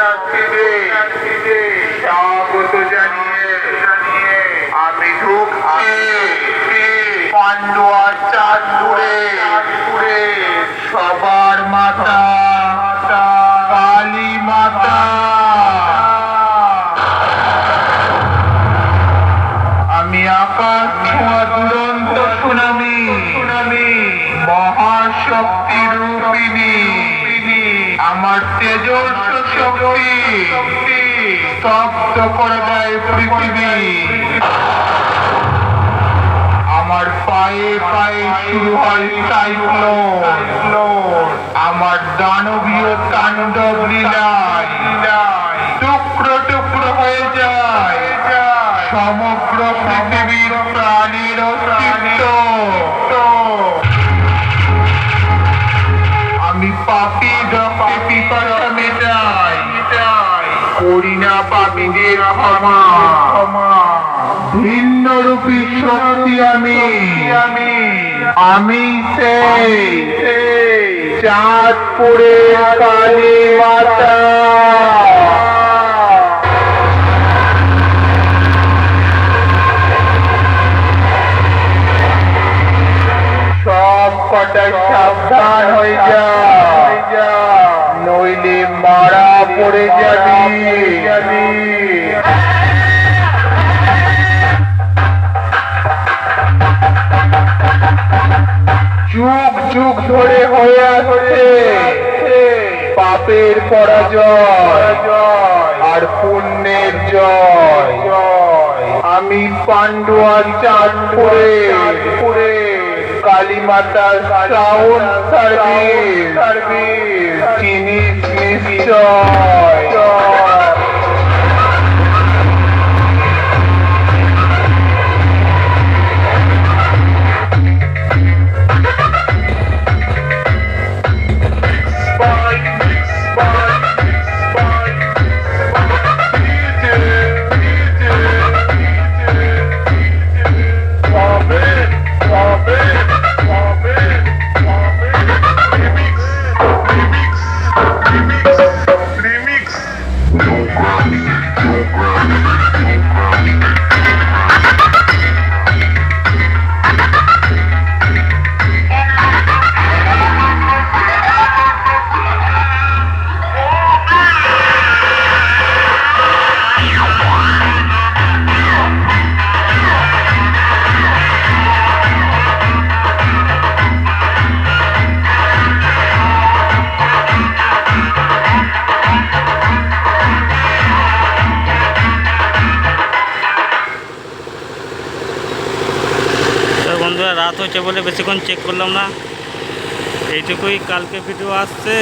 শরণার্থীদের স্বাগত জানিয়ে আমি ঢুকছি পান্ডুয়া চাঁদপুরে সবার মাতা কালী মাতা আমি আকাশ ছোঁয়া দুরন্ত সুনামি সুনামি মহাশক্তি রূপিণী আমার শক্তি স্তব্ধ করে দেয় পৃথিবী। আমার পায়ে পায়ে শুরু হয় সাইক্লোন আমার দানবীয় তাণ্ডব লীলায় টুকরো টুকরো হয়ে যায়। সমগ্র পৃথিবীর প্রাণীর করি না পাপীদের ক্ষমা। ভিন্ন রূপী শক্তি আমি। আমি আমি সেই চাঁদপুরে কালী মাতা। সব সাবধান হয়ে যা। নইলে মারা পড়ে যাবি। যুগ যুগ ধরে হয়ে আসছে পাপের পরাজয় আর পুণ্যের জয়। আমি পান্ডুয়া চাঁদপুরে কালী মাতার সাউন্ড সার্ভিস সার্ভিস চিনি নিশ্চয়। রাত হয়েছে বলে বেশিক্ষণ চেক করলাম না। এইটুকুই কালকে ভিডিও আসছে।